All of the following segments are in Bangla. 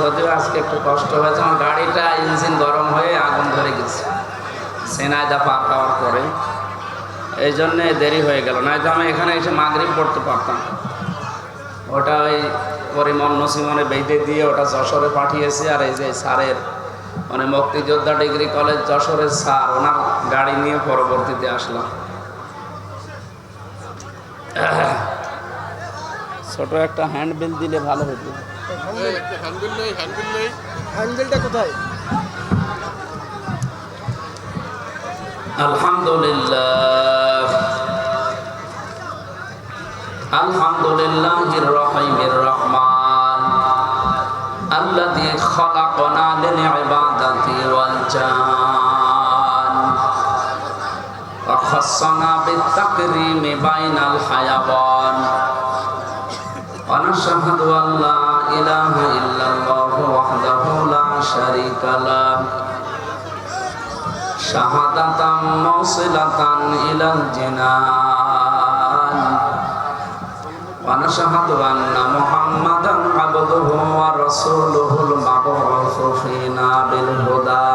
যদিও আজকে একটু কষ্ট হয়েছে, আমার গাড়িটা ইঞ্জিন গরম হয়ে আগুন ধরে গেছে। সেনাইদা পার পাওয়ার পরে। এই জন্যে দেরি হয়ে গেল, নয়তো আমি এখানে এসে মাগরিব পড়তে পারতাম। ওটা ওই পরিমল নসিমনে বেঁধে দিয়ে ওটা যশোরে পাঠিয়েছে, আর এই যে স্যারের মানে মুক্তিযোদ্ধা ডিগ্রি কলেজ যশোরের স্যার, ওনার গাড়ি নিয়ে পরবর্তীতে আসলাম। ছোট একটা হ্যান্ডবিল দিলে ভালো হতো। হ্যান্ডবিল নেই হ্যান্ডবিল নেই হ্যান্ডেলটা কোথায় আলহামদুলিল্লাহ আলহামদুলিল্লাহির রহিমির রহমান الذي خلقنا للعبادة والجان وخصنا بالتكريم بين الحيوان ونشهد أن لا إله إلا الله وحده لا شريك له شهادة موصلة إلى الجنان ونشهد أن محمدا عبده ورسوله المبعوث فينا بالهدى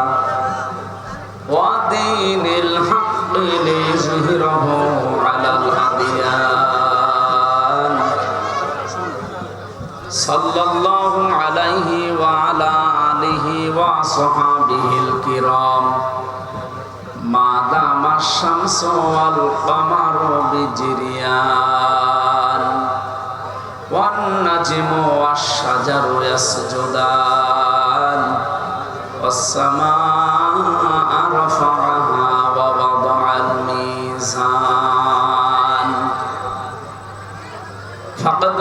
ودين الحق ليظهره صلى الله عليه وعلى آله وصحابه الكرام ما دام الشمس والقمر بجريان والنجم والشجر يسجدان والسماء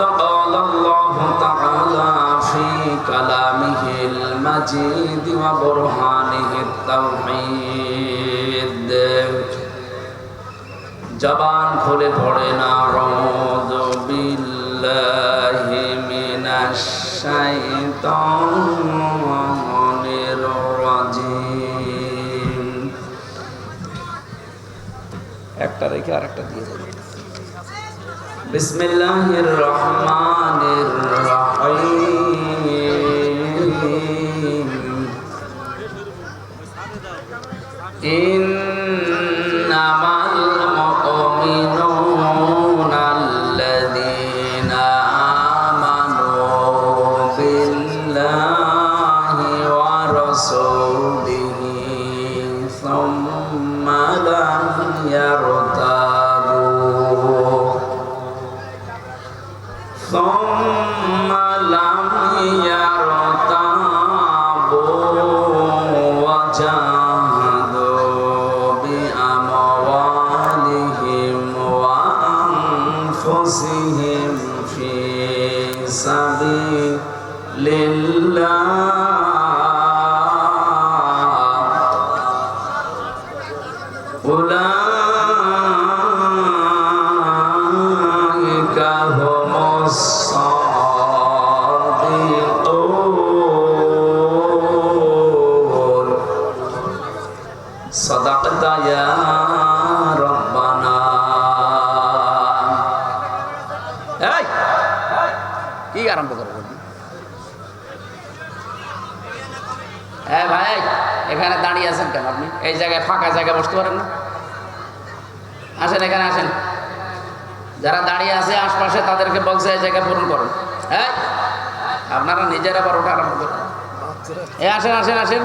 فقد قال الله تعالى في كلامه المجيد وبرهانه التوحيد জবান খুলে পড়ে না রমদ বিল্লাহি মিনাশ শাইতানির রাজিম একটা রেখে আরেকটা দিয়ে بسم الله الرحمن الرحيم إنما المؤمنون الذين آمنوا بالله ورسوله أولئك هم الصادقون صدقت يا ربنا এই কি আরম্ভ করবো আছেন কেন আপনি? এই জায়গায় ফাঁকা জায়গায় বসতে পারেন না? আসেন, এখানে আসেন। যারা দাঁড়িয়ে আছে আশপাশে, তাদেরকে বলছে, এই জায়গায় পূরণ করুন হ্যাঁ আপনারা নিজেরা আবার ওঠা আরম্ভ করুন। এ, আসেন আসেন আসেন।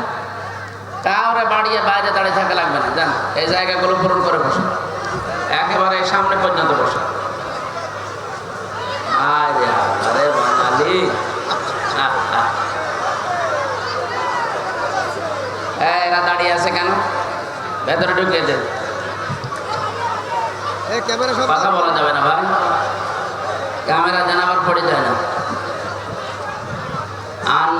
কাউরে বাড়িয়ে বাইরে দাঁড়িয়ে থাকা লাগবে না, জান। এই জায়গাগুলো পূরণ করে বসে একেবারে সামনে পর্যন্ত বসুন আরে আরে বাঙালি আহ, আহ। এই, এরা দাঁড়িয়ে আছে কেন ভেতরে ঢুকিয়ে দেন এই ক্যামেরা সব কথা বলা যাবে না ভাই ক্যামেরা যেন আবার পড়ে যায় না আন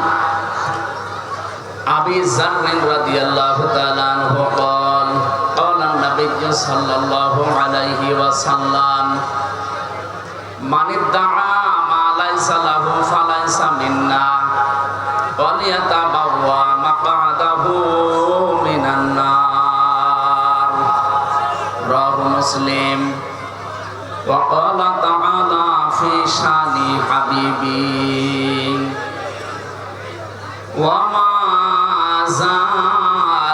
أبي ذر رضي الله تعالى عنه قال قال النبي صلى الله عليه وسلم من ادعى ما ليس له فليس منا وليتبوأ وقال تعالى في شان حبيبي وما زادهم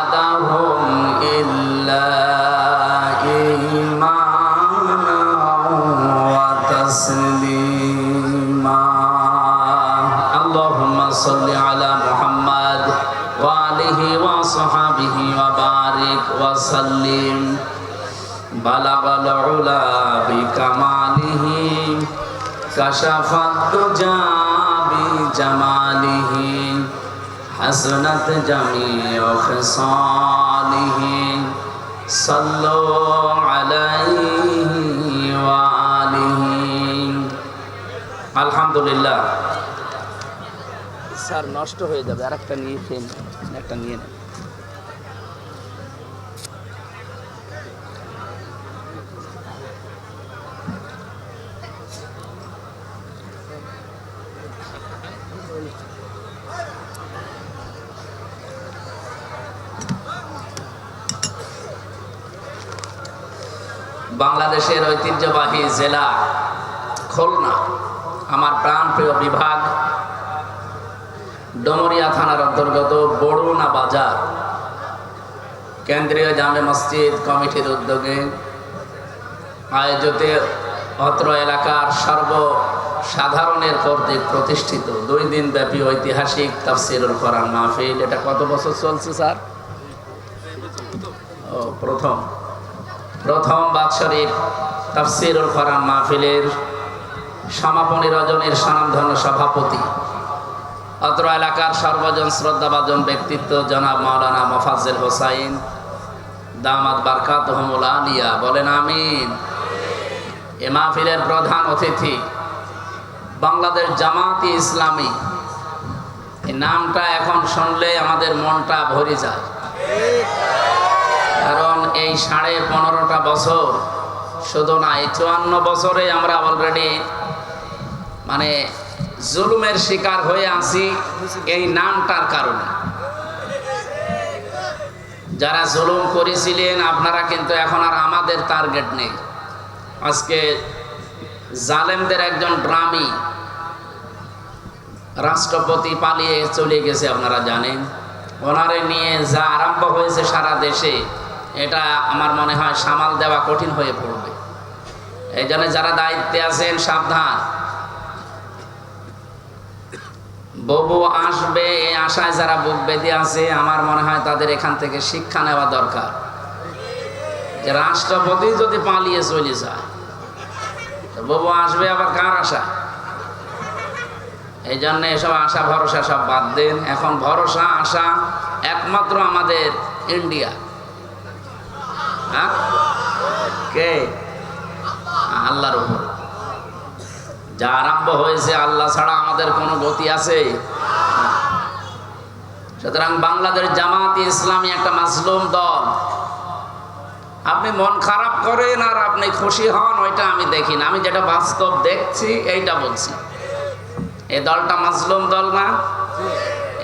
إلا إيمانا وتسليما اللهم صل على محمد وآله وصحبه وبارك وسلم بلغ العلا بكماله كشف الدجى بجماله حسنت جميع خصاله صلوا عليه وآله الحمد لله স্যার নষ্ট হয়ে যাবে আর একটা নিয়ে খেয়ে নিন। একটা নিয়ে নেন বাংলাদেশের ঐতিহ্যবাহী জেলা খুলনা, আমার প্রাণপ্রিয় বিভাগ ডমরিয়া থানার অন্তর্গত বড়ুনা বাজার। কেন্দ্রীয় জামে মসজিদ কমিটির উদ্যোগে আয়োজিত অত্র এলাকার সর্বসাধারণের কর্তৃক প্রতিষ্ঠিত দুই দিন ব্যাপী ঐতিহাসিক তাফসিরুল কোরআন মাহফিল। এটা কত বছর চলছে, স্যার? প্রথম। প্রথম বাৎসরিক তাফসিরুল কোরআন মাহফিলের সমাপনী রজনীর স্বনামধন্য সভাপতি। অত্র এলাকার সর্বজন শ্রদ্ধাভাজন ব্যক্তিত্ব জনাব মাওলানা মোফাজ্জেল হোসাইন। দামাদ বারকাত আলিয়া বলেন, আমিন। এ মাহফিলের প্রধান অতিথি বাংলাদেশ জামাতি ইসলামী। এই নামটা এখন শুনলে আমাদের মনটা ভরে যায়। এই সাড়ে পনেরোটা বছর, শুধু না, এই চুয়ান্ন বছরে আমরা অলরেডি মানে জুলুমের শিকার হয়ে আছি এই নামটার কারণে। যারা জুলুম করেছিলেন, আপনারা কিন্তু এখন আর আমাদের টার্গেট নেই। আজকে জালেমদের একজন ড্রামি রাষ্ট্রপতি পালিয়ে চলে গেছে, আপনারা জানেন। ওনারে নিয়ে যা আরম্ভ হয়েছে সারা দেশে এটা আমার মনে হয় সামাল দেওয়া কঠিন হয়ে পড়বে। এই জন্য যারা দায়িত্বে আছেন, সাবধান। ববু আসবে এই আশায় যারা বুক বেঁধে আছে, আমার মনে হয় তাদের এখান থেকে শিক্ষা নেওয়া দরকার। যে রাষ্ট্রপতি যদি পালিয়ে চলে যায় ববু আসবে আবার কার আশা? এই জন্য এসব আশা, ভরসা সব বাদ দেন। এখন ভরসা, আশা একমাত্র আমাদের ইন্ডিয়া হ্যাঁ কে আল্লাহর উপর। যা আরম্ভ হয়েছে আল্লাহ ছাড়া আমাদের কোনো গতি আছে? সুতরাং বাংলাদেশ জামাত ইসলামী একটা মাসলুম দল। আপনি মন খারাপ করেন আর আপনি খুশি হন, ওইটা আমি দেখি না। আমি যেটা বাস্তব দেখছি, এইটা বলছি। এই দলটা মাসলুম দল না?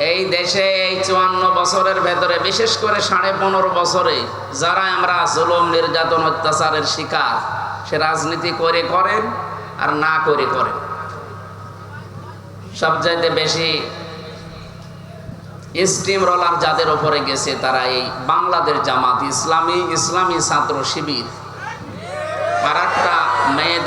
এই দেশে এই চুয়ান্ন বছরের ভেতরে, বিশেষ করে সাড়ে পনেরো বছরে যারা আমরা জুলুম, নির্যাতন, অত্যাচারের শিকার, সে রাজনীতি করে করেন আর না করে করেন। সবচাইতে বেশি স্টিম রোলার যাদের ওপরে গেছে, তারা এই বাংলাদেশ জামাত ইসলামী ইসলামী ছাত্র শিবির। আর একটা মেয়েদের